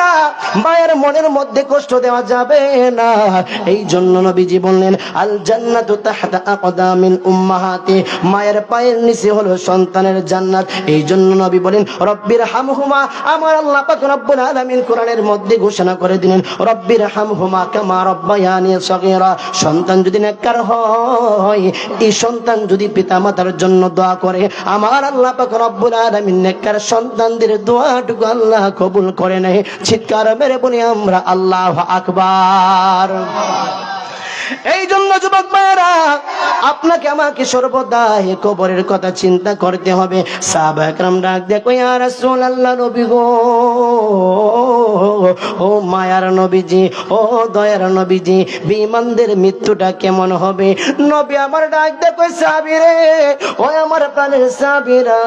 না, মায়ের মনের মধ্যে কষ্ট দেওয়া যাবে না। এই জন্য নবীজি বললেন আল জান্নাতু তাহতা আকদামিল উম্মাহাতি। মায়ের পায়ের নিচে হলো সন্তানের জান্নাত। এই জন্য নবী বলেন রব্বির হামহুমা আমার আল্লাহ পাক রব্বুল আলামিন কোরআনের মধ্যে ঘোষণা করে দিলেন রব্বির হামহুমা কামা রব্বায়ানি সগীরা। সন্তান যদি নেককার হয়, এই সন্তান যদি পিতামাতার জন্য দোয়া করে, আমার আল্লাহ পাক রব্বুল আলামিন নেককার সন্তানদের দোয়াটুকু আল্লাহ কবুল করে নেয়। চিৎকার মেরে বলি আমরা আল্লাহ আকবার। এই জন্য যুবক ভাইয়েরা আপনাকে আমাকে সর্বদা এ কবরের কথা চিন্তা করতে হবে। সাহাবা একরাম ডাক দেখো ইয়া রাসূলুল্লাহ, নবী গো, ও মায়ার নবীজি, ও দয়ার নবীজি বিমানদের মৃত্যুটা কেমন হবে? নবী আমার ডাক দেখো সাবিরে ও আমার প্রাণের সাবিরা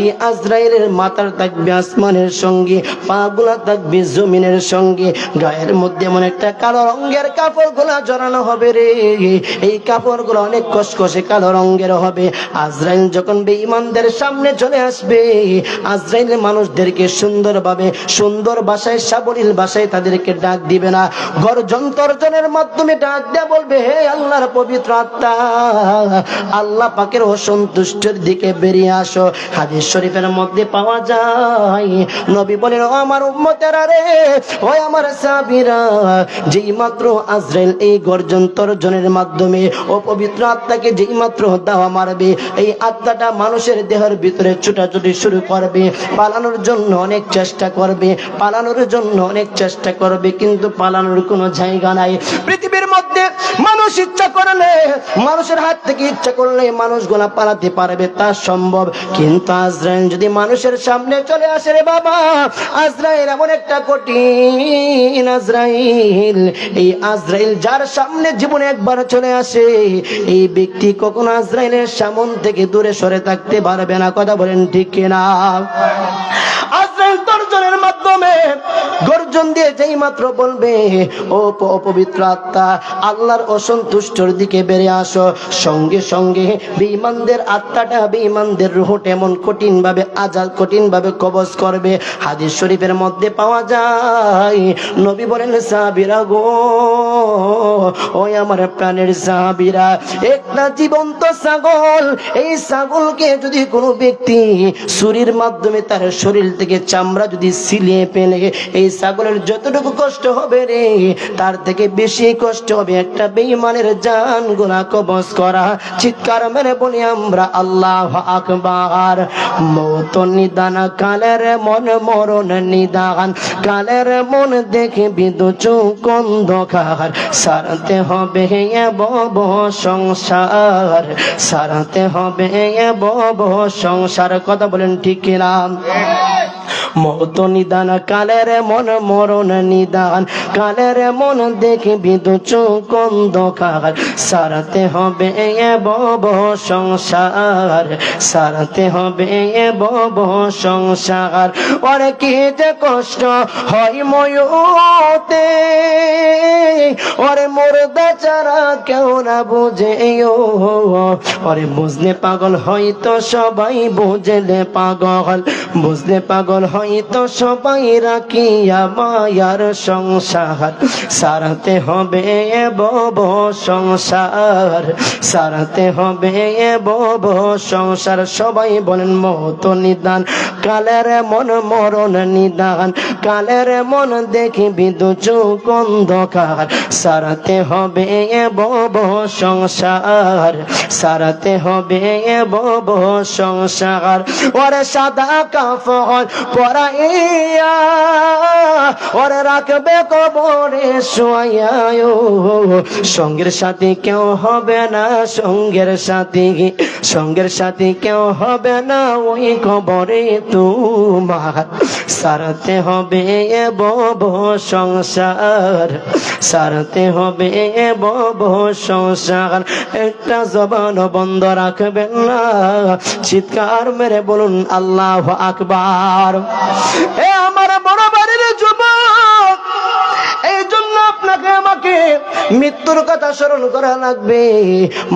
এই আজরাইলের মাথার থাকবে আসমানের সঙ্গে, পাগুলা থাকবে জমিনের সঙ্গে, গায়ের মধ্যে এমন একটা কালো রঙের কাপড়গুলা জড়ানো হবে রে। এই কাপড়গুলো অনেক কসকসে কালো রঙের হবে। আজরাইল যখন বেঈমানদের সামনে চলে আসবে আজরাইল মানুষদেরকে সুন্দরভাবে, সুন্দর ভাষায়, সাবলীল ভাষায় তাদেরকে ডাক দিবে না। গর্জন তর্জনের মাধ্যমে ডাক দেয়া বলবে, হে আল্লাহর পবিত্র আত্মা, আল্লাহ পাকের অসন্তুষ্টের দিকে বেরিয়ে আসো। হাদিস শরীফের মধ্যে পাওয়া যায়, নবী বলেন, ও আমার উম্মতেরা রে, ও আমার সাবিরা যেই মাত্র আজরাইল এই গর্জন তর্জনের মাধ্যমে, ও পবিত্র আত্মাকে যেই মাত্র দাওয়া মারবে, এই আত্মাটা মানুষের দেহের ভিতরে ছুটাছুটি শুরু করবে, পালানোর জন্য অনেক চেষ্টা করবে, পালানোর জন্য অনেক চেষ্টা করবে, কিন্তু পালানোর কোনো জায়গা নাই। পৃথিবীর মধ্যে মানুষ ইচ্ছা করলে, মানুষের হাত থেকে ইচ্ছা করলে মানুষগুলা পালাতে পারবে, তা সম্ভব। কিন্তু আজরাইল যদি মানুষের সামনে চলে আসে রে বাবা, আজরাইল এমন একটা কঠিন আজরাইল। এই আজরাইল যার সামনে জীবনে একবার চলে আসে, এই ব্যক্তি কখনো আজরাইলের সামন থেকে দূরে সরে থাকতে পারবে না, কথা বলেন ঠিক কিনা? তর্জনের মাধ্যমে, গর্জন দিয়ে যেই মাত্র বলবে, ও প- অপবিত্র আত্মা, আল্লাহর অসন্তুষ্টর দিকে বেড়ে আসো। সঙ্গে সঙ্গে বেঈমানদের আত্মাটা, বেঈমানদের রুহট এমন কঠিন ভাবে আজাদ কঠিন ভাবে কবজ করবে। হাদিস শরীফের মধ্যে পাওয়া যায়, নবী বলেন সাবিরা গো, ওই আমার প্রাণের সাহাবিরা, একটা জীবন্ত ছাগল, এই ছাগলকে যদি কোনো ব্যক্তি ছুরির মাধ্যমে তার শরীর থেকে চামড়া যদি সিলিয়ে ফেলে, এই ছাগলের যতটুকু কষ্ট হবে রে, তার থেকে বেশি কষ্ট হবে একটা বেঈমানের জানগুলা কবজ করা। চিৎকার মেরে বলি, আমরা আল্লাহ আকবার। মত নিদান, কালের মন মরণ নিদান, কালের মন দেখে বিদু চোখ অন্ধকার। সারতে হবে বব সংসার, সারাতে হবে বব সংসার। কথা বলেন ঠিক কিনা? মত নিদান, কালের মন মরণ নিদান, কালের মন দেখে বিদু চোখ সারাতে হবে বব সংসার, সারাতে হবে বব সংসার। ওরে কি যে কষ্ট হয় ময়ূতে, ওরে মোর বেচারা কেউ না বুঝে ওরে বুঝলে পাগল হয়তো সবাই বুঝলে পাগল বুঝলে পাগল হয়তো সবাই রাখিয়া মায়ার সংসার। সারাতে হবে বব সংসার, সারাতে হবে বব সংসার। সবাই বলেন মত নিদান, কালের মন মরণ নিদান, কালের মন দেখি বিদু চোখ অন্ধকার। সারাতে হবে বব সংসার, সারাতে হবে বব সংসার। ওরে সাদা কাফন রাখবে কবরে শোয়া সঙ্গের সাথে কেউ হবে না, সঙ্গের সাথে সঙ্গের সাথে কেউ হবে না, ওই কবরে তোমার। সারাতে হবে এ বব সংসার, সারাতে হবে এ বব সংসার। একটা জবান বন্ধ রাখবেন না, চিৎকার মেরে বলুন, আল্লাহ আকবার। এ আপনাকে আমাকে মৃত্যুর কথা স্মরণ করা লাগবে।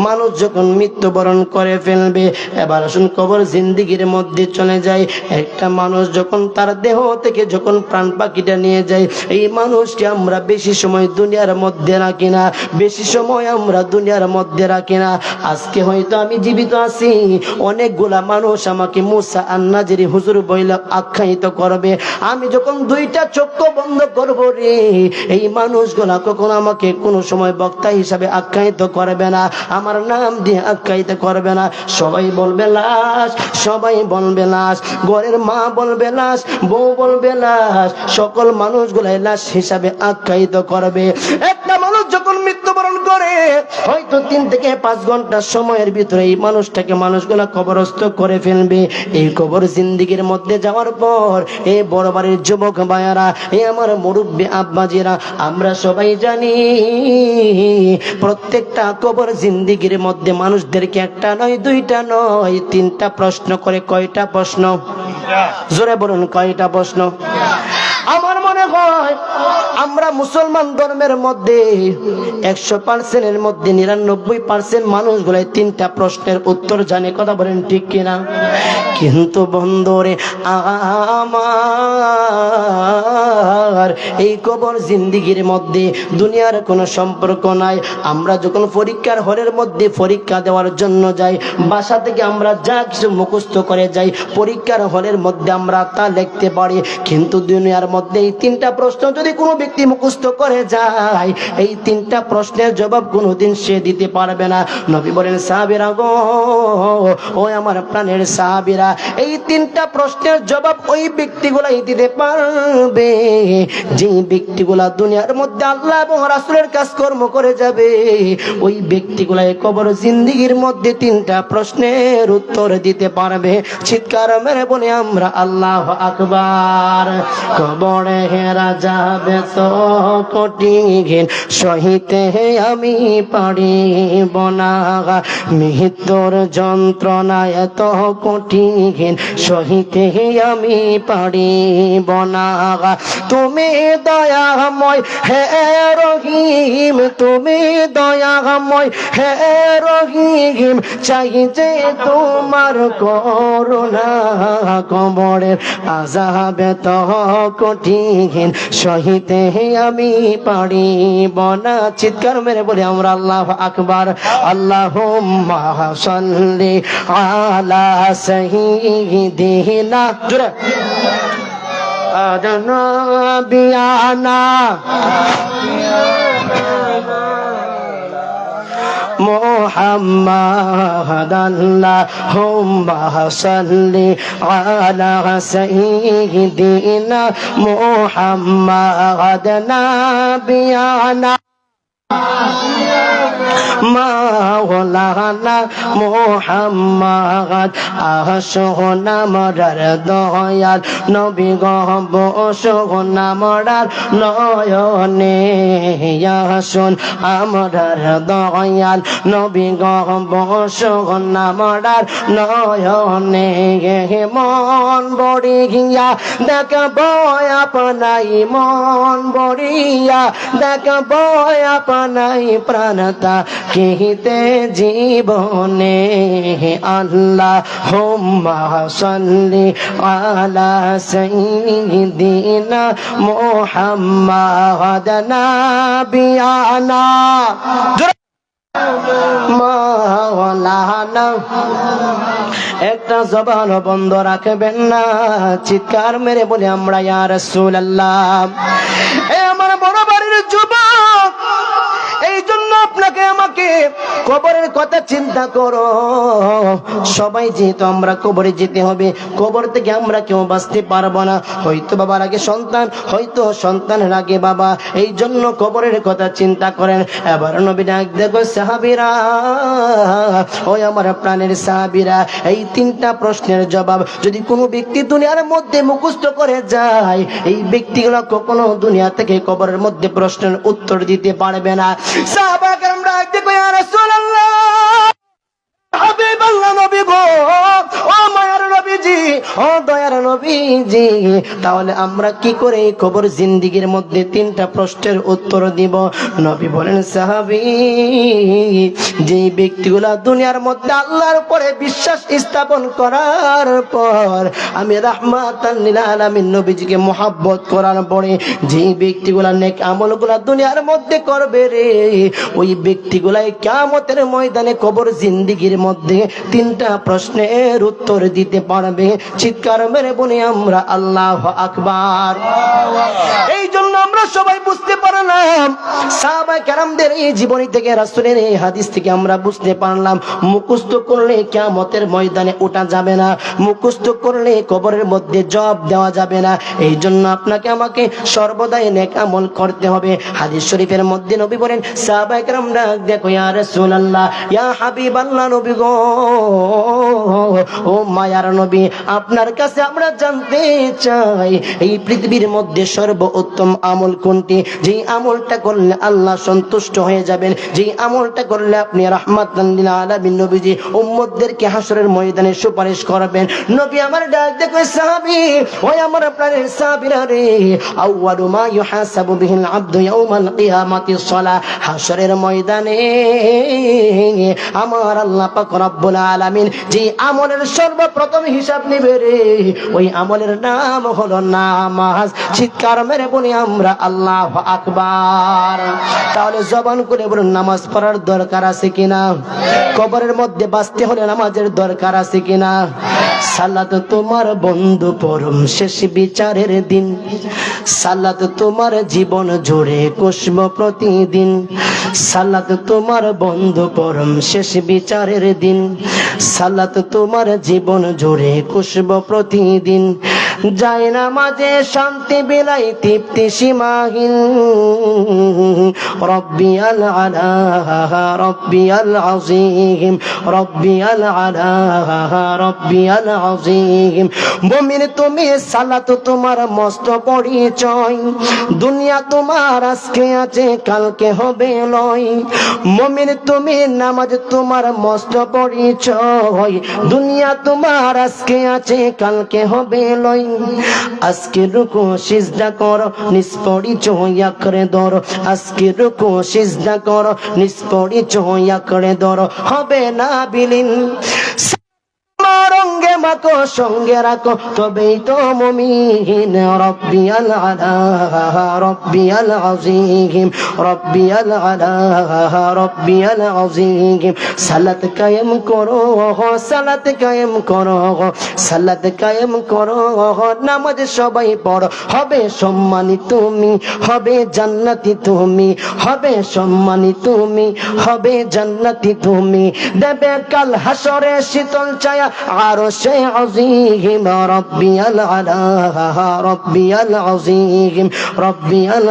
মানুষ যখন মৃত্যুবরণ করে ফেলবে, এবার আসুন কবর জিন্দিগির মধ্যে চলে যায় একটা মানুষ যখন তার দেহ থেকে যখন প্রাণ পাখিটা নিয়ে যায়, এই মানুষকে আমরা বেশি সময় দুনিয়ার মধ্যে রাখি না, বেশি সময় আমরা দুনিয়ার মধ্যে রাখি না। আজকে হয়তো আমি জীবিত আছি, অনেকগুলা মানুষ আমাকে মুসা আন্নাজেরি হুজুর বইলে আখ্যায়িত করবে। আমি যখন দুইটা চক্ষু বন্ধ করব রে, এই মানুষগুলা কখন আমাকে কোনো সময় বক্তা হিসাবে আখ্যায়িত করবে না, আমার নাম দিয়ে আখ্যায়িত করবে না। সবাই বলবে লাশ, সবাই বলবে লাশ, ঘরের মা বলবে লাশ, বউ বলবে লাশ, সকল মানুষগুলাই লাশ হিসাবে আখ্যায়িত করবে। মৃত্যুবরণ করে হয়তো তিন থেকে পাঁচ ঘণ্টা সময়ের ভিতরে এই মানুষটাকে মানুষগুলা কবরস্থ করে ফেলবে। এই কবর জিন্দিগির মধ্যে যাওয়ার পর এই বড় বাড়ির যুবক ভাইয়ারা এই আমার মুরব্বী আব্বাজিরা আমরা সবাই জানি প্রত্যেকটা কবর জিন্দিগির মধ্যে মানুষদেরকে একটা নয় দুইটা নয় তিনটা প্রশ্ন করে কয়টা প্রশ্ন? জোরে বলুন কয়টা প্রশ্ন? আমার মনে হয় আমরা মুসলমান ধর্মের মধ্যে একশো পার্সেন্টের মধ্যে নিরানব্বই পার্সেন্ট মানুষগুলাই তিনটা প্রশ্নের উত্তর জানে, কথা বলেন ঠিক কিনা? কিন্তু বন্ধরে, আমার এই কবর জিন্দিগির মধ্যে দুনিয়ার কোনো সম্পর্ক নাই। আমরা যখন পরীক্ষার হলের মধ্যে পরীক্ষা দেওয়ার জন্য যাই, বাসা থেকে আমরা যা কিছু মুখস্থ করে যাই, পরীক্ষার হলের মধ্যে আমরা তা লিখতে পারি। কিন্তু দুনিয়ার মধ্যে এই তিনটা প্রশ্ন যদি কোনো ব্যক্তি মুখস্থ করে যায়। এই তিনটা প্রশ্নের জবাব কোনোদিন সে দিতে পারবে না। নবী বলেন, সাহাবিরা গো, ও আমার প্রাণের সাহাবিরা, এই তিনটা প্রশ্নের জবাব ওই ব্যক্তিগুলাই দিতে পারবে। যে ব্যক্তিগুলা দুনিয়ার মধ্যে আল্লাহ এবং রাসুলের কাজ কর্ম করে যাবে, ওই ব্যক্তিগুলাই কবর জিন্দিগির মধ্যে তিনটা প্রশ্নের উত্তর দিতে পারবে। চিৎকার মেরে বলে, আমরা আল্লাহ আকবার। কবরে হেরা যাবে তো কঠিন সহিতে আমি পারিব না। মৃত্যুর যন্ত্রণা এত কঠিন, সহিতে আমি পারিব না। তুমি দয়াময়, হে রহিম, তুমি দয়াময়, হে রহিম, চাই যে তোমার করুণা কবরের আজাবে তো কঠিন, সহিতে আমি পারিব না চিৎকার মেরে বলি আমরা আল্লাহ আকবার। আল্লাহ সাল্লি আলা সাইয়্যিদিনা। জুরে। আদনা বিয়ানা محمد اللهم صل على سيدنا محمد نبينا মাওলানা মোহাম্মদ আসোনা মরার দয়াল, নবী গহব সোনা মরার নয়নে আসুন, আমরার দয়াল, নবী গহব সোনা মরার নয়নে মন বড়ি গিয়া দেখাব আপনাই মন বড়িয়া দেখাব আপনাই প্রাণতা, কেহিতে জীবনে আল্লাহ, হোম্মা সাল্লি আলা সাইয়্যিদিনা মুহাম্মাদ নাবিয়ানা। একটা জবান বন্ধ রাখবেন না, চিৎকার মেরে বলে আমরা ইয়া রাসূলুল্লাহ। এ আমার বড় বাড়ির যুবক এই জন্য আপনাকে, আমাকে কবরের কথা চিন্তা করো। সবাই যেহেতু আমরা কবরে যেতে হবে, কবর থেকে আমরা কেউ বাঁচতে পারব না। হয়তো বাবার আগে সন্তান, হয়তো সন্তানের আগে বাবা। এই জন্য কবরের কথা চিন্তা করেন। এবার নবী ডাক, দেখো সাহাবিরা, ওই আমার প্রাণের সাহাবিরা, এই তিনটা প্রশ্নের জবাব যদি কোনো ব্যক্তি দুনিয়ার মধ্যে মুখস্থ করে যায়, এই ব্যক্তিগুলো কখনো দুনিয়া থেকে কবরের মধ্যে প্রশ্নের উত্তর দিতে পারবে না। সাহাবাকে আমরা দেখো ইয়া রাসূলুল্লাহ। তাহলে আমরা কি করে কবর জিন্দিগির মধ্যে তিনটা প্রশ্নের উত্তর দিব? নবী বলেন, সাহাবি যে ব্যক্তিগুলা দুনিয়ার মধ্যে আল্লাহর পরে বিশ্বাস স্থাপন করার পর আমি রাহমাতান লিল নবীজিকে করার পরে যে ব্যক্তিগুলা নেক আমলগুলা দুনিয়ার মধ্যে করবে রে, ওই ব্যক্তিগুলাই কিয়ামতের ময়দানে কবর জিন্দিগির মধ্যে তিনটা প্রশ্নের উত্তর দিতে পারবে। চিৎকার মেরে বলে, আমরা আল্লাহ আকবার। এই জন্য আমরা সবাই বুঝতে পারলাম। সাহাবা এই জীবনী থেকে, রাসূলের এই হাদিস থেকে আমরা বুঝতে পারলাম, মুখস্থ করলে ময়দানে যাবে না, মুখস্থ করলে কবরের মধ্যে জব দেওয়া যাবে না। এই জন্য আপনাকে আমাকে সর্বদাই করতে হবে। হাদিস শরীফের মধ্যে নবী বলেন দেখো ইয়া রাসূলুল্লাহ, ইয়া নবী গো। ও মায়ার নবী, আপনার কাছে আমরা জানতে চাই, এই পৃথিবীর মধ্যে সর্বোত্তম আমল কোনটি? যেই আমলটা করলে আল্লাহ সন্তুষ্ট হয়ে যাবেন, যেই আমলটা করলে আপনি নবীজি হাসরের ময়দানে সুপারিশ করবেন। নবী আমার ডাক দেখো সাহাবী, ওই আমার প্রাণের সাহাবীরা রে, আউয়ালু মা ইউহাসাবু বিহিল আবদু ইয়াউমাল হাসরের ময়দানে আমার আল্লাহ রব্বুল আলামিন যে আমলের সর্বপ্রথম হিসাব নেবে রে, ওই আমলের নাম হলো নামাজ। চিৎকার মেরে বলি আমরা, আল্লাহ আকবার। তাহলে জবান করে বলুন, নামাজ পড়ার দরকার আছে কিনা? কবরের মধ্যে বাঁচতে হলে নামাজের দরকার আছে কিনা? সালাত তোমার বন্ধু পরম শেষ বিচারের দিন। সালাত তোমার জীবন জুড়ে কুসব প্রতিদিন। সালাত তোমার বন্ধু পরম শেষ বিচারের দিন। সালাত তোমার জীবন জুড়ে কুসব প্রতিদিন। যায় না মাঝে শান্তি বিলাই তৃপ্তি সীমাহীন। আল আজিম রব্বি আল আলা রব্বি আল আজিম মুমিন তুমি সালাত তোমার মস্ত পরিচয়। দুনিয়া তোমার আজকে আছে, কালকে হবে লয়। মুমিন তুমি নামাজ তোমার মস্ত পরিচয়। দুনিয়া তোমার আজকে আছে, কালকে হবে লয়। আজকে রুকু, সিজদা করো নিষ্পরিচয় করে ধরো। আজকে রুকু, সিজদা করো নিষ্পরিচয় করে ধরো। হবে না বিলীন। রঙ্গে মাকো সঙ্গে রাখো। তবেই তো মমিন আল আলা সালাত কায়েম করো, সালাত কায়েম করো, সালাত কায়েম করো, নামাজ সবাই পড়ো। হবে সম্মানি তুমি, হবে জান্নাতি তুমি, হবে সম্মানি তুমি, হবে জান্নাতি তুমি। দেবে কাল হাসরে শীতল ছায়া আরও عظيم, ربي রব্বি ربي العظيم, ربي আল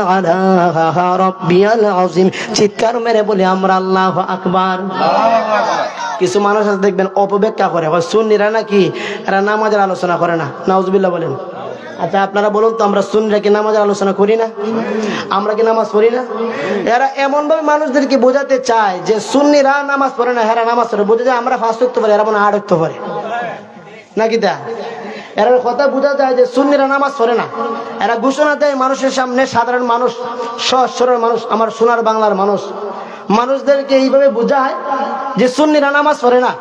ربي العظيم। চিৎকার মেরে বলে, আমরা আল্লাহ আকবার। কিছু মানুষ দেখবেন অপব্যাখ্যা করে সুন্নিরা নাকি এরা নামাজের আলোচনা করে না? নাউজবিল্লা বলেন। আচ্ছা আপনারা বলুন তো, আমরা সুন্নিরা কি নামাজের আলোচনা করি না? আমরা কি নামাজ পড়ি না? এরা এমন ভাবে মানুষদেরকে বোঝাতে চায় যে সুন্নিরা নামাজ পড়ে না, হেরা নামাজ পড়ে। বোঝা যায় আমরা ফার্স্ট উঠতে পারি, এরা মনে আট উঠতে পারে নাকি তা? এরা কথা বোঝা যায় যে সুন্নিরা নামাজ পড়ে না। এরা ঘোষণা দেয়, মানুষের সামনে সাধারণ মানুষ সহজ সরল মানুষ, আমার সোনার বাংলার মানুষ। মানুষদেরকে এইভাবে বোঝায় যে সুন্নিরা নামাজ পড়ে না,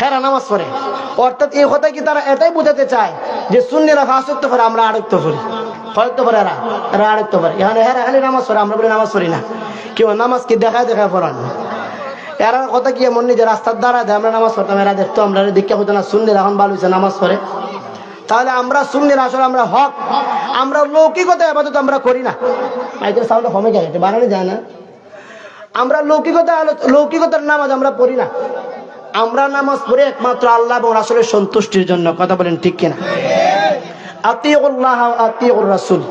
হেরা নামাজ পড়ে। অর্থাৎ এই কথা কি তারা এটাই বোঝাতে চায় যে সুন্নিরা ফাঁসুক্ত পারে আমরা আড়ক্ত করি হয়তো পারে এরা এরা আড়ক্ত পারে এখানে হেরা খালি নামাজ পড়ে, আমরা নামাজ পড়ি না। কেউ নামাজ কি দেখায় দেখায় পড়ান? এরা কথা কি এমন নেই যে রাস্তার দ্বারা আমরা নামাজ পড়তাম, এরা দেখতো, আমরা দীক্ষা হতো না সুন্নির এখন ভালো হয়েছে নামাজ পড়ে। তাহলে আমরা সুন্নির আসলে আমরা হক। আমরা লৌকিকতা আপাতত আমরা করি না। মাইকের সাউন্ড কমে এটা বাড়ানো যায় না। আমরা লৌকিকতা লৌকিকতার নামাজ আমরা পড়ি না। আমরা নামাজ পড়ে একমাত্র আল্লাহ এবং রাসুলের সন্তুষ্টির জন্য, কথা বলেন ঠিক কিনা? আতিউল্লাহ, আতিউর রাসুল।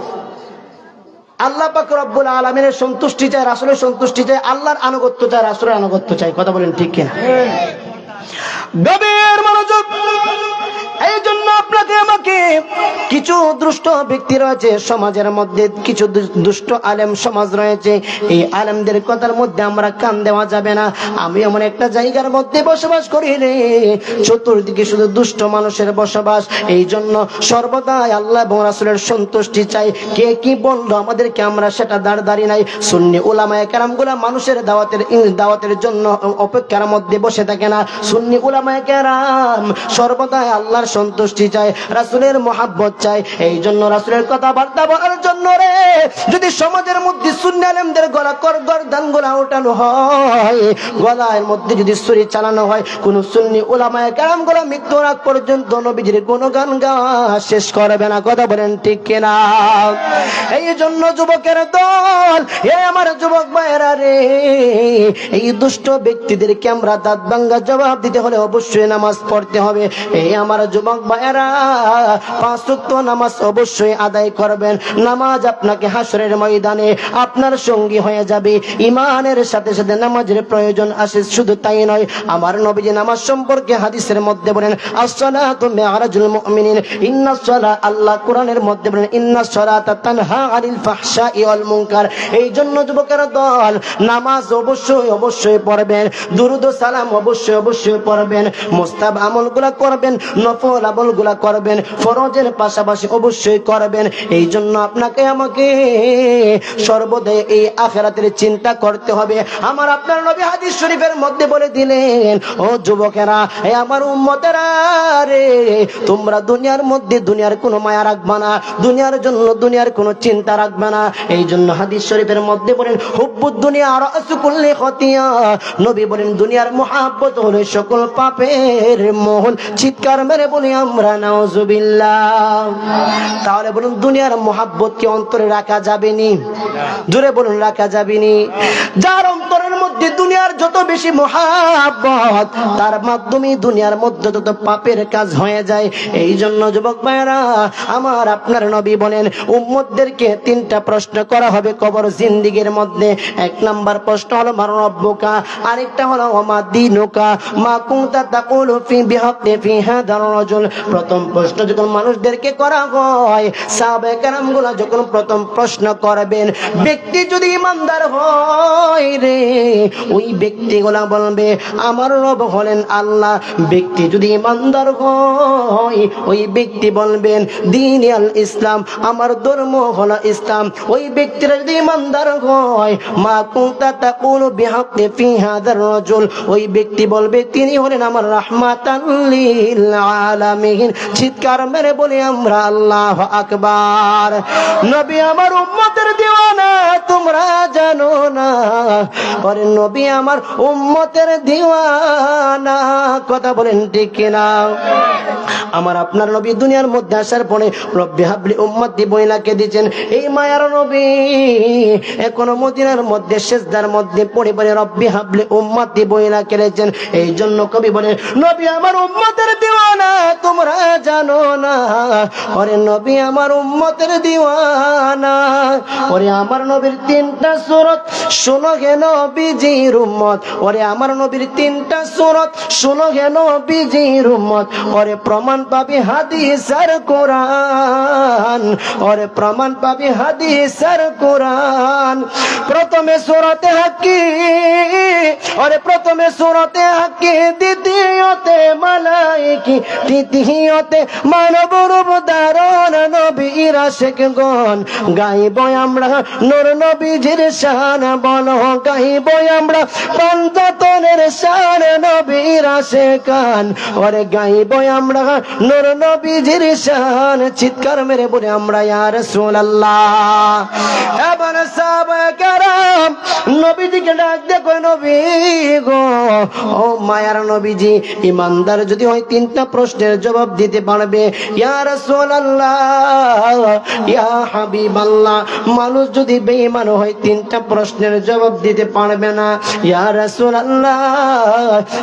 আল্লাহ পাক রব্বুল আলমিনের সন্তুষ্টি চাই, রাসুলের সন্তুষ্টি চাই, আল্লাহর আনুগত্য চাই, রাসুলের আনুগত্য চাই, কথা বলেন ঠিক কিনা? মনোযোগ। এই জন্য আপনাকে আমাকে কিছু দুষ্ট ব্যক্তি রয়েছে, সমাজের মধ্যে কিছু দুষ্ট আলেম সমাজ রয়েছে। এই আলেমদের কথার মধ্যে আমরা কান দেওয়া যাবে না। আমি এমন একটা জায়গার মধ্যে বসবাস করি রে, চতুর্দিকে শুধু দুষ্ট মানুষের বসবাস। এই জন্য সর্বদাই আল্লাহ এবং রাসুলের সন্তুষ্টি চাই। কে কি বলল আমাদেরকে আমরা সেটা দাঁড় দাঁড়িয়ে নাই। সুন্নি ওলামায় কারামগুলা মানুষের দাওয়াতের দাওয়াতের জন্য অপেক্ষার মধ্যে বসে থাকে না। সুন্নি ওলামায় কেরাম, সর্বদাই আল্লাহর সন্তুষ্টি চায়, রাসুলের মহাব্বত চায়। এই জন্য রাসুলের কথাবার্তা বলার জন্য রে, যদি সমাজের মধ্যে সুন্নি আলেমদের গলা কর গরদান গলা ওঠানো হয়, গলার মধ্যে যদি ছুরি চালানো হয়, কোন সুন্নি ওলামায় কেরামগুলা মৃত্যুর আগ পর্যন্ত নবীজির গুণগান গাওয়া শেষ করবে না। কথা বলেন ঠিক কিনা? এই জন্য যুবকের দল, এ আমার যুবক ভাইয়েরা রে, এই দুষ্ট ব্যক্তিদেরকে আমরা দাঁত ভাঙ্গা জবাব দিতে হলে অবশ্যই নামাজ পড়তে হবে। এই আমার যুবক ভাইয়েরা, পাঁচ নামাজ অবশ্যই আদায় করবেন। নামাজ আপনাকে হাসরের ময়দানে আপনার সঙ্গী হয়ে যাবে। ইমানের সাথে সাথে নামাজের প্রয়োজন আসে, শুধু তাই নয়, আমার নবীজি নামাজ সম্পর্কে হাদিসের মধ্যে বলেন, আসসালাতু মিআরাজুল মুমিনিন ইন্নাস সালা আল্লাহ কোরআনের মধ্যে বলেন ইন্নাস সালাতা তানহা আনিল ফাহশাই ওয়াল মুনকার। এই জন্য যুবকের দল, নামাজ অবশ্যই অবশ্যই পড়বেন। দুরুদ সালাম অবশ্যই অবশ্যই পড়বেন মুস্তাব আমলগুলা করবেন, নফল আমলগুলা করবেন, ফরজের পাশাপাশি অবশ্যই করবেন। এই জন্য আপনাকে আমাকে সর্বদাই এই আখেরাতের চিন্তা করতে হবে। আমার আপনার নবী হাদিস শরীফের মধ্যে বলে দিলেন, ও যুবকেরা, এ আমার উম্মতেরা রে, তোমরা দুনিয়ার মধ্যে দুনিয়ার কোনো মায়া রাখবে না, দুনিয়ার জন্য দুনিয়ার কোনো চিন্তা রাখবে না। এই জন্য হাদিস শরীফের মধ্যে বলেন, হুব্বুদ দুনিয়া আর আসুকুল্লি খতিয়া নবী বলেন, দুনিয়ার মহাব্বত হলে সকল পাপের মোহন চিৎকার মেরে বলি আমরা, নাউজুবিল্লাহ। তাহলে বলুন, দুনিয়ার মহাব্বত কি অন্তরে রাখা যাবেনি জোরে বলুন, রাখা যাবেনি যার অন্তরের মধ্যে দুনিয়ার যত বেশি মহাব্বত, তার মাধ্যমে দুনিয়ার মধ্যে যত পাপের কাজ হয়ে যায় এই জন্য যুবক ভাইরা আমার আপনার নবী বলেন, উম্মতদেরকে তিনটা প্রশ্ন করা হবে কবর জিন্দিগির মধ্যে। এক নাম্বার প্রশ্ন হলো, মার রব্বুকা? আরেকটা হলো, ওমা দিনুকা? মা কুনতা তাকুলু ফি বিহাক্কি ফি হাদার রাজুল? প্রথম প্রশ্ন যখন মানুষদেরকে করা হয় সাহাবে কেরামগুলো যখন প্রথম প্রশ্ন করবেন, ব্যক্তি যদি ইমানদার হয় রে ওই ব্যক্তিগুলা বলবে, আমার রব হলেন আল্লাহ। ব্যক্তি যদি ইমানদার হয়, ওই ব্যক্তি বলবেন, দিন আল ইসলাম, আমার ধর্ম হলো ইসলাম। ওই ব্যক্তিরা যদি ইমানদার হয়, মা কুনতা তাকুলু বিহাক্কি ফি হাদার রাজুল। ওই ব্যক্তি বলবে, তিনি হলেন আমার রাহমাতান লিল চিৎকার মেরে বলি আমরা, আল্লাহ আকবার। নবী আমার উম্মতের দিওয়ানা, তোমরা জানো না। পরে নবী আমার উম্মতের দিওয়ানা, কথা বলেন ঠিক কিনা? আমার আপনার নবী দুনিয়ার মধ্যে আসার পরে রব্বি হাবলি উম্মত বইলাকে দিয়েছেন, এই মায়ার নবী, এখনও মদিনার মধ্যে শেষদার মধ্যে পড়ে পড়ে রব্বি হাবলি উম্মত বইলা কেড়েছেন এই জন্য কবি বলে নবী আমার উম্মতের দিওয়ানা, তোমরা জানো না। ওরে নবী আমার উম্মতের দিওয়ানা ওরে আমার নবীর তিনটা সুরত, শোনো গে নবীজির উম্মত। ওরে আমার নবীর তিনটা সুরত, শোনো গে নবীজির উম্মত। ওরে প্রমাণ পাবি হাদিস আর কোরআন। ওরে প্রমাণ পাবি হাদিস আর কোরআন। প্রথমে সুরতে হাকি ওরে প্রথমে সুরতে হাকি দ্বিতীয়তে মালাইকি, তৃতীয়তে মানব রূপ ধারণ নবীর গণ গাইব আমরা। নূর নবীজির শান বলো, গাইব আমরা। পঞ্চতনের শান নবীর আশেকান। ওরে গাইব আমরা। নূর নবীজির শান। চিৎকার মেরে বলে আমরা, ইয়া রাসূলুল্লাহ। এবার সাহাবায়ে কেরাম নবীজিকে ডাক দেখো নবী গো। ও মায়ার নবীজি, ইমানদার যদি হয় তিনটা প্রশ্নের জবাব দিতে পারবে। ইয়া রাসূলুল্লাহ, ইয়া হাবিবাল্লাহ। আল্লাহ মানুষ যদি বেঈমান হয়, তিনটা প্রশ্নের জবাব দিতে পারবে না। ইয়া রাসূলুল্লাহ,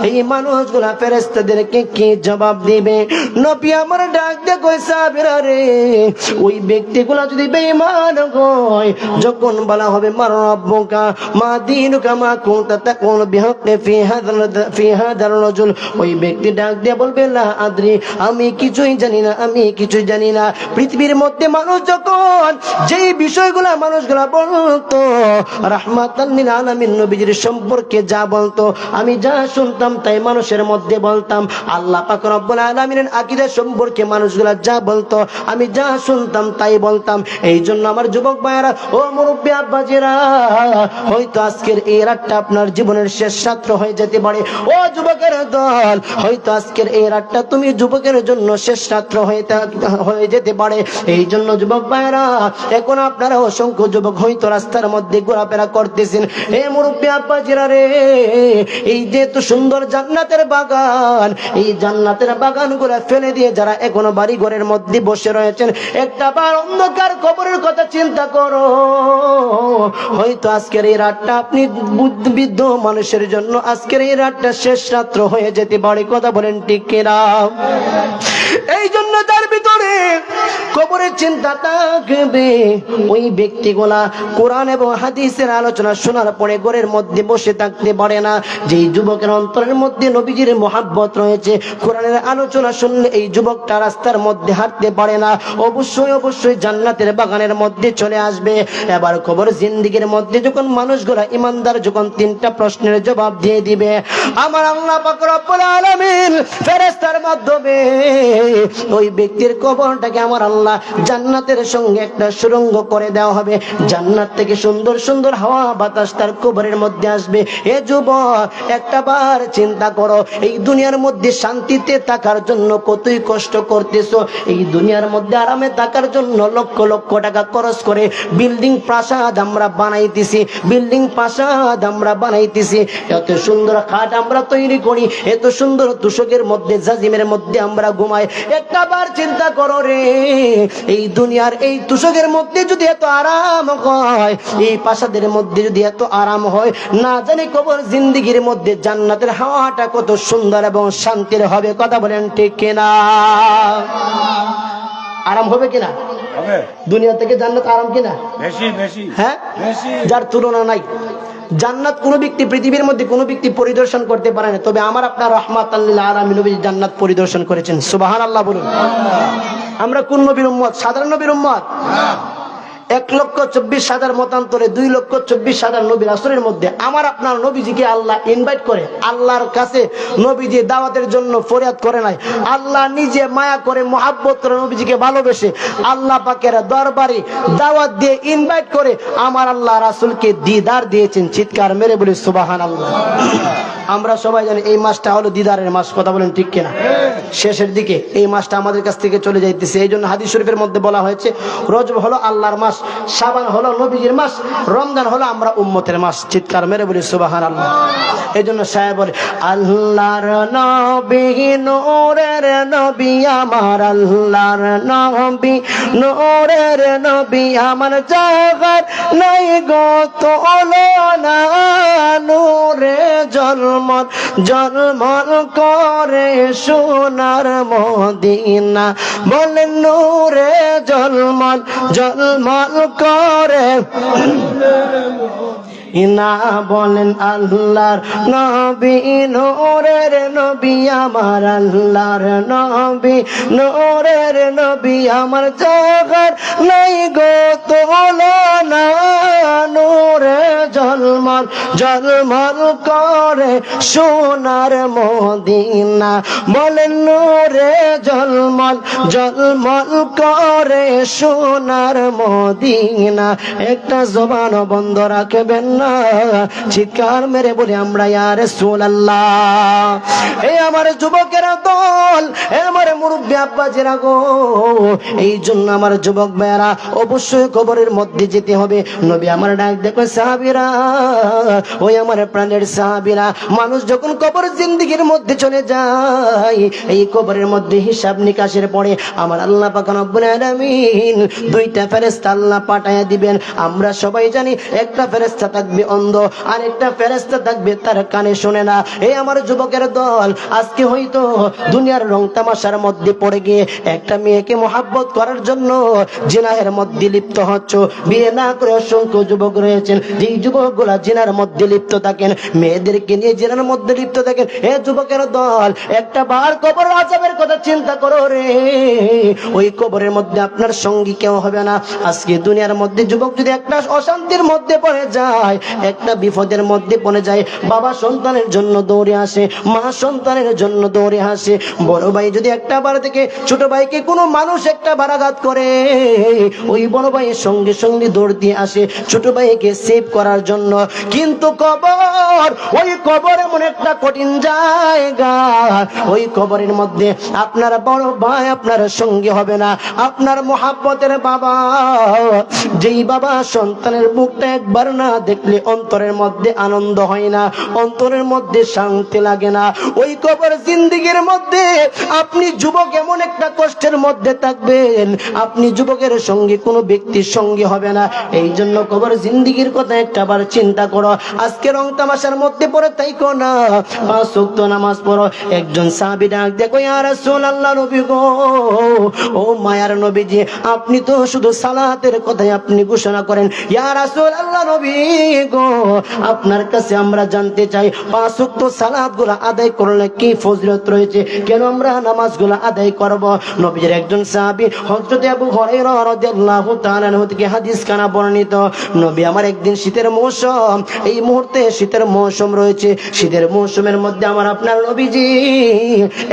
এই মানুষগুলা ফেরেশতাদেরকে কি জবাব দিবে? নবী আমার ডাক দিয়ে কই সাহাবীরা রে, ওই ব্যক্তিগুলা যদি বেঈমান হয়, যখন বলা হবে, মার রব্বুকা, মা দিনুকা, মা কুনতা তাকুন বিহাক্কি ফি হাদাল ফি হাদার রাজুল ওই ব্যক্তি ডাক দিয়ে বলবে, লা আদ্রি, আমি কিছুই জানি না, আমি কিছুই জানি না। পৃথিবীর মধ্যে মানুষ যখন যেই বিষয়গুলা মানুষগুলা বলতো, রাহমাতাল লিল আলামিন, নবীজির সম্পর্কে যা বলতো, আমি যা শুনতাম তাই মানুষের মধ্যে বলতাম। আল্লাহ পাক আলামিনের আকীদা সম্পর্কে মানুষগুলা যা বলতো, আমি যা শুনতাম তাই বলতাম। এই জন্য আমার যুবক ভাইয়েরা, ও মুরব্বী আব্বাজিরা, হয়তো আজকের এই রাতটা আপনার জীবনের শেষ ছাত্র হয়ে যেতে পারে। ও যুবকের দল, হয়তো আজকের এই রাতটা তুমি যুবকের জন্য শেষ ছাত্র হয়ে হয়ে যেতে পারে। এই জন্য যুবক ভাইয়েরা, এখন আপনারা অসংখ্য যুবক হয়তো রাস্তার মধ্যে ঘোরাফেরা করতেছেন। হে মুরব্বী আব্বাজিরা রে, এই যে এত সুন্দর জান্নাতের বাগান, এই জান্নাতের বাগানগুলা ফেলে দিয়ে যারা এখনও বাড়ি ঘরের মধ্যে বসে রয়েছেন, একটা বার অন্ধকার কবরের কথা চিন্তা করো। হয়তো আজকের এই রাতটা আপনি বুদ্ধিবিদ্ধ মানুষের জন্য আজকের এই রাতটা শেষ রাত্র হয়ে যেতে পারে, কথা বলেন ঠিক কিনা? এই জন্য তার ভিতরে কবরের চিন্তা থাকবে, ওই ব্যক্তিগুলা কোরআন এবং হাদিসের আলোচনা শোনার পরে ঘরের মধ্যে বসে থাকতে পারে না। যেই যুবকের অন্তরের মধ্যে নবীজির মহাব্বত রয়েছে, কোরআনের আলোচনা শুনলে এই যুবকটা রাস্তার মধ্যে হাঁটতে পারে না। অবশ্যই অবশ্যই জান্নাতের বাগানের মধ্যে চলে আসবে। এবার খবর জিন্দিগির মধ্যে যখন মানুষগুলা ইমানদার যখন তিনটা প্রশ্নের জবাব দিয়ে দিবে, আমার আল্লাহ ফেরেশতার মাধ্যমে ওই ব্যক্তির কবরটাকে আমার আল্লাহ জান্নাতের সঙ্গে একটা সুরঙ্গ করে দেওয়া হবে। জান্নাত থেকে সুন্দর সুন্দর হাওয়া বাতাস তার কবরের মধ্যে আসবে। এ যুবক, একটা বার চিন্তা করো, এই দুনিয়ার মধ্যে শান্তিতে থাকার জন্য কতই কষ্ট করতেছো? এই দুনিয়ার মধ্যে আরামে থাকার জন্য লক্ষ লক্ষ টাকা খরচ করে বিল্ডিং প্রাসাদ আমরা বানাইতেছি। বিল্ডিং প্রাসাদ আমরা বানাইতেছি। এত সুন্দর খাট আমরা তৈরি করি, এত সুন্দর তুষকের মধ্যে, জাজিমের মধ্যে আমরা ঘুমাই। একটা বার চিন্তা করো রে, এই দুনিয়ার এই তুষকের মধ্যে যদি এত আরাম হয়। এই প্রাসাদের মধ্যে যদি এত আরাম হয় না জানি কবর জিন্দিগির মধ্যে জান্নাতের হাওয়াটা কত সুন্দর এবং শান্তির হবে কথা বলেন ঠিক কিনা? আরাম হবে কিনা? দুনিয়া থেকে জান্নাত আরাম কিনা? হ্যাঁ? যার তুলনা নাই। জান্নাত কোনো ব্যক্তি পৃথিবীর মধ্যে কোনো ব্যক্তি পরিদর্শন করতে পারে না। তবে আমার আপনার রহমাত আল্লাহ জান্নাত পরিদর্শন করেছেন। সুবাহান আল্লাহ বলুন আমরা কোন নবীর উম্মত? সাধারণ নবীর উম্মত? এক লক্ষ চব্বিশ হাজার মতান্তরে, দুই লক্ষ চব্বিশ হাজার নবীর আসরের মধ্যে আমার আপনার নবীজিকে আল্লাহ ইনভাইট করে, আল্লাহর কাছে নবীজি দাওয়াতের জন্য ফরিয়াদ করে নাই। আল্লাহ নিজে মায়া করে, মহাব্বত করে নবীজিকে ভালোবেসে আল্লাহ পাকের দরবারে দাওয়াত দিয়ে ইনভাইট করে আমার আল্লাহ রাসুলকে দিদার দিয়েছেন চিৎকার মেরে বলি সুবাহান আল্লাহ আমরা সবাই জানি এই মাসটা হলো দিদারের মাস, কথা বলেন ঠিক কিনা? শেষের দিকে এই মাসটা আমাদের কাছ থেকে চলে যাইতেছে। এই জন্য হাদিস শরীফের মধ্যে বলা হয়েছে, রজব হলো আল্লাহর মাস। সাবান হলো নবীজির মাস, রমজান হলো আমরা উম্মতের মাস। চিৎকার মেরে বলি সুবাহান আল্লাহ এই জন্য সাহেব বলে, আল্লাহর নবী নোরের নবী আমার, আল্লাহর নবী নোরের নবী আমার জগৎ নাই গত না, নূরে জন্মল জন্মল করে সোনার মদিনা। বলেন নূরে জন্মল জন্মল করে। না বলেন আল্লাহর নবী, নোরের নবী আমার আল্লাহর নবী, নোরের নবী আমার জগর নাই গো তোলনা। নোরে জলমল জলমল করে সোনার মদিনা। বলেন নোরে জলমল জলমল করে সোনার মদিনা। একটা জবান বন্ধ রাখবেন চিৎকার মেরে বলে আমরা ইয়ার সোল্লাহ এ আমার যুবকেরা দল, এ আমার মুরব্বী আব্বাজেরা গো। এই জন্য আমার যুবক ভাইয়ারা, অবশ্যই কবরের মধ্যে যেতে হবে। নবী আমার ডাক দেখো সাহাবিরা, ওই আমার প্রাণের সাহাবিরা, মানুষ যখন কবর জিন্দিগির মধ্যে চলে যায়, এই কবরের মধ্যে হিসাব নিকাশের পরে আমার আল্লাহ পাক দুইটা ফেরেশতা আল্লাহ পাঠায়া দিবেন। আমরা সবাই জানি একটা ফেরেশতা থাকবে অন্ধ। আর একটা ফেরেশতা থাকবে, তার কানে শোনে না। এই আমার যুবকের দল, আজকে হয়তো দুনিয়ার রং তামাশার মধ্যে পড়ে গিয়ে একটা মেয়েকে মহাব্বত করার জন্য জিনাহের মধ্যে লিপ্ত হচ্ছ। বিয়ে না করে অসংখ্য যুবক রয়েছেন। যেই যুবকগুলা জিনার মধ্যে লিপ্ত থাকেন, মেয়েদেরকে নিয়ে জিনার মধ্যে লিপ্ত থাকেন হে যুবকের দল, একটা বার কবর আজাবের কথা চিন্তা করো রে। ওই কবরের মধ্যে আপনার সঙ্গী কেউ হবে না। আজকে দুনিয়ার মধ্যে যুবক যদি একটা অশান্তির মধ্যে পড়ে যায় একটা বিপদের মধ্যে পড়ে যায়। বাবা সন্তানের জন্য দৌড়ে আসে, মা সন্তানের জন্য দৌড়ে আসে। বড় ভাই যদি একটা বার থেকে ছোট ভাইকে কোনো মানুষ একটা বারাঘাত করে, ওই বড় ভাইয়ের সঙ্গে সঙ্গে দৌড় দিয়ে আসে, ছোট ভাইকে সেভ করার জন্য। কিন্তু কবর, ওই কবর এমন একটা কঠিন জায়গা। ওই কবরের মধ্যে আপনার বড় ভাই আপনার সঙ্গে হবে না। আপনার মহাব্বতের বাবা, যেই বাবা সন্তানের মুখটা একবার না দেখলে অন্তরের মধ্যে আনন্দ হয় না, অন্তরের মধ্যে শান্তি লাগে না। ওই কবর জিন্দিগির মধ্যে আপনি যুবক এমন একটা কষ্টের মধ্যে থাকবেন, আপনি যুবকের সঙ্গে কোনো ব্যক্তির সঙ্গে হবে না। এই জন্য কবর জিন্দিগির কথা একটা বার চিন্তা করো, আজকে রং তামাশার মধ্যে পড়ে তাই না। পাঁচ ওয়াক্ত নামাজ পড়ো, একজন সাহাবী ডাক দেখো ইয়া রাসূলুল্লাহ নবী গো, ও মায়ার নবীজি, আপনি তো শুধু সালাতের কথাই আপনি ঘোষণা করেন। ইয়া রাসূলুল্লাহ নবী গো, আপনার কাছে আমরা জানতে চাই, পাঁচ ওয়াক্ত সালাতগুলো আদায় করলে কি ফজিলত রয়েছে? কেন আমরা নামাজগুলো আদায় করব? নবীর একজন সাহাবী হযরত আবু হুরায়রা রাদিয়াল্লাহু থেকে হাদিস কানা বর্ণিত, নবী আমার একদিন শীতের মৌসুম, এই মুহূর্তে শীতের মৌসুম রয়েছে। শীতের মৌসুমের মধ্যে আমার আপনার নবীজি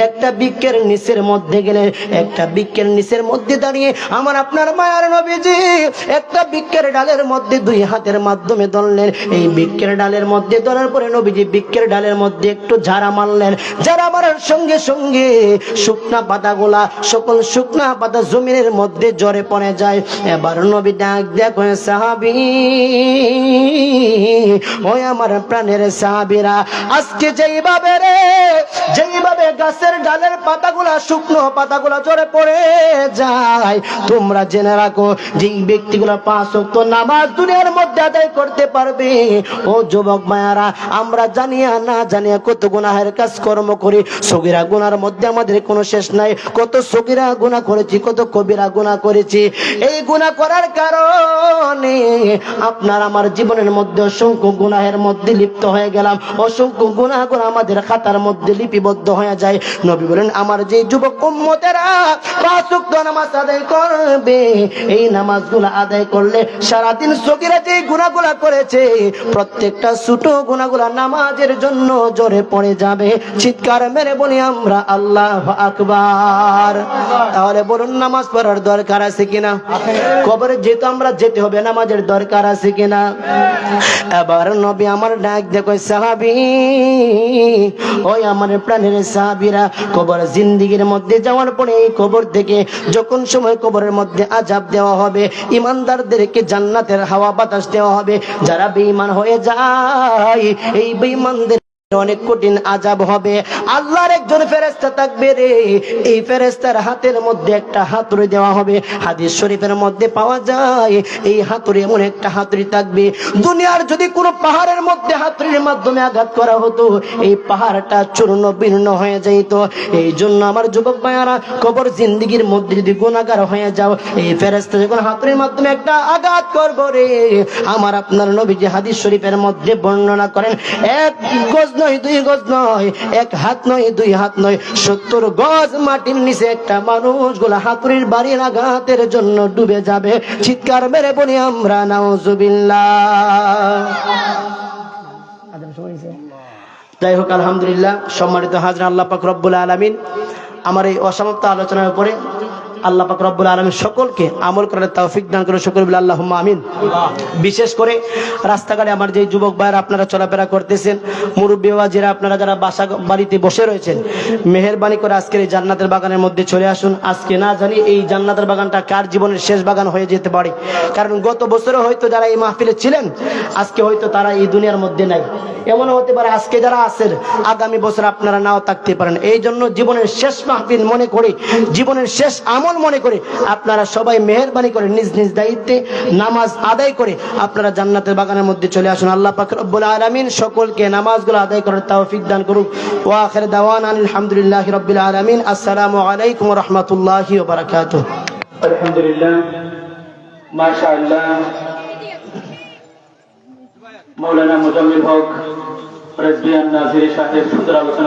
একটা বৃক্ষের নিচের মধ্যে গেলে, একটা বৃক্ষের নিচের মধ্যে দাঁড়িয়ে আমার আপনার মায়ার নবীজি একটা বৃক্ষের ডালের মধ্যে দুই হাতের মাধ্যমে ধরলেন এই বৃক্ষের ডালের মধ্যে, ধরার পরে নবীজি বৃক্ষের ডালের মধ্যে একটু ঝাড়া মারলেন। ঝাড়া মারার সঙ্গে সঙ্গে শুকনা পাতাগুলা, সকল শুকনা পাতা জমিনের মধ্যে জ্বরে পড়ে যায়। এবার নবী ডাক, দেখো সাহাবি, ওই আমার প্রাণের সাহাবিরা, আজকে যেইভাবে রে, যেইভাবে গাছের ডালের পাতাগুলা, শুকনো পাতাগুলা জ্বরে পড়ে যায়, তোমরা জেনে রাখো, যেই ব্যক্তিগুলো পাঁচ নামাজ দুনিয়ার মধ্যে আদায় করতে পারবে? ও যুবক মায়ারা, আমরা জানিয়া না জানিয়া কত গুনাহের কাজ কর্ম করি। সগিরা গুনার মধ্যে আমাদের কোনো শেষ নাই। কত সগিরা গুনাহ করেছি, কত কবিরা গুনাহ করেছি। এই গুনাহ করার কারণে আপনার আমার জীবনের মধ্যে অসংখ্য গুনাহের মধ্যে লিপ্ত হয়ে গেলাম। অসংখ্য গুনাহগুলো আমাদের খাতার মধ্যে লিপিবদ্ধ হয়ে যায়। নবী বলেন, আমার যে যুবক উম্মতেরা পাঁচ নামাজ আদায় করবে, এই নামাজগুলো আদায় করলে সারাদিন সগিরা যে গুনাহগুলো করেছে প্রত্যেকটা ছোট গুনাহগুলো নামাজের জন্য জোরে পড়ে যাবে। চিৎকার মেরে বলি আমরা, আল্লাহ আকবার। তাহলে বলুন, নামাজ পড়ার দরকার আছে কিনা? কবরে যেহেতু আমরা যেতে হবে, নামাজের দরকার আছে কিনা? এবার নবী আমার ডাক দেখো সাহাবি, ওই আমার প্রাণের সাহাবিরা কবর জিন্দিগির মধ্যে যাওয়ার পরে এই কবর থেকে যখন সময় কবরের মধ্যে আজাব দেওয়া হবে, ইমানদারদেরকে জান্নাতের হাওয়া বাতাস দেওয়া হবে। যারা বেঈমান হয়ে যায় এই বেঈমানদের অনেক কঠিন আজাব হবে। আল্লাহর একজন ফেরেস্তা থাকবে রে। এই ফেরেস্তার হাতের মধ্যে একটা হাতুড়ি দেওয়া হবে। হাদিস শরীফের মধ্যে পাওয়া যায়, এই হাতুড়ি এমন একটা হাতুড়ি থাকবে। দুনিয়ার যদি কোনো পাহাড়ের মধ্যে হাতুড়ির মাধ্যমে আঘাত করা হতো, এই পাহাড়টা চূর্ণ বির্ণ হয়ে যাইত। এই জন্য আমার যুবক ভাইয়ারা, কবর জিন্দিগির মধ্যে যদি গুণাগার হয়ে যাও, এই ফেরেস্তা যখন হাতুড়ির মাধ্যমে একটা আঘাত করব রে, আমার আপনার নবীজি হাদিস শরীফের মধ্যে বর্ণনা করেন, এক গজ নয়, দুই গজ নয়, এক হাত নয়, দুই হাত নয়, সত্তর গজ মাটির নিচে একটা মানুষগুলা হাতুড়ির বাড়ির আঘাতের জন্য ডুবে যাবে। চিৎকার মেরে বলি আমরা, নাউজুবিল্লাহ। যাই হোক, আলহামদুলিল্লাহ, সম্মানিত হাজরা আল্লাহ পাক রব্বুল আলমিন, আমার এই অসমাপ্ত আলোচনার উপরে আল্লাহ পাক রব্বুল আলমী সকলকে আমল করার তৌফিক দান করে সকল বলে আল্লাহ আমিন। বিশেষ করে রাস্তাঘাটে আমার যে যুবক ভাইয়েরা আপনারা চলাফেরা করতেছেন, মুরব্বী আপনারা যারা বাসা বাড়িতে বসে রয়েছেন, মেহরবানি করে আজকের এই জান্নাতের বাগানের মধ্যে চলে আসুন। আজকে না জানি এই জান্নাতের বাগানটা কার জীবনের শেষ বাগান হয়ে যেতে পারে। কারণ গত বছরে হয়তো যারা এই মাহফিলে ছিলেন, আজকে হয়তো তারা এই দুনিয়ার মধ্যে নাই। এমন হতে পারে আজকে যারা আছেন, আগামী বছর আপনারা নাও থাকতে পারেন। এই জন্য জীবনের শেষ মাহফিল মনে করে, জীবনের শেষ আমল মনে করে, আপনারা সবাই মেহরবানি করে নিজ নিজ দায়িত্বে নামাজ আদায় করে আপনারা জান্নাতের বাগানের মধ্যে চলে আসুন। আল্লাহ পাক রব্বুল আলামিন সকলকে নামাজগুলো আদায় করার তৌফিক দান করুক। ওয়া আখির দাওয়ানা আলহামদুলিল্লাহি রাব্বিল আলামিন। আসসালামু আলাইকুম ওয়া রাহমাতুল্লাহি ওয়া বারাকাতুহু। আলহামদুলিল্লাহ, মাশাআল্লাহ। মৌলানা মুজাম্মিল হক, রেজবিয়ান নাজির সাহেব সুন্দর আলোচনা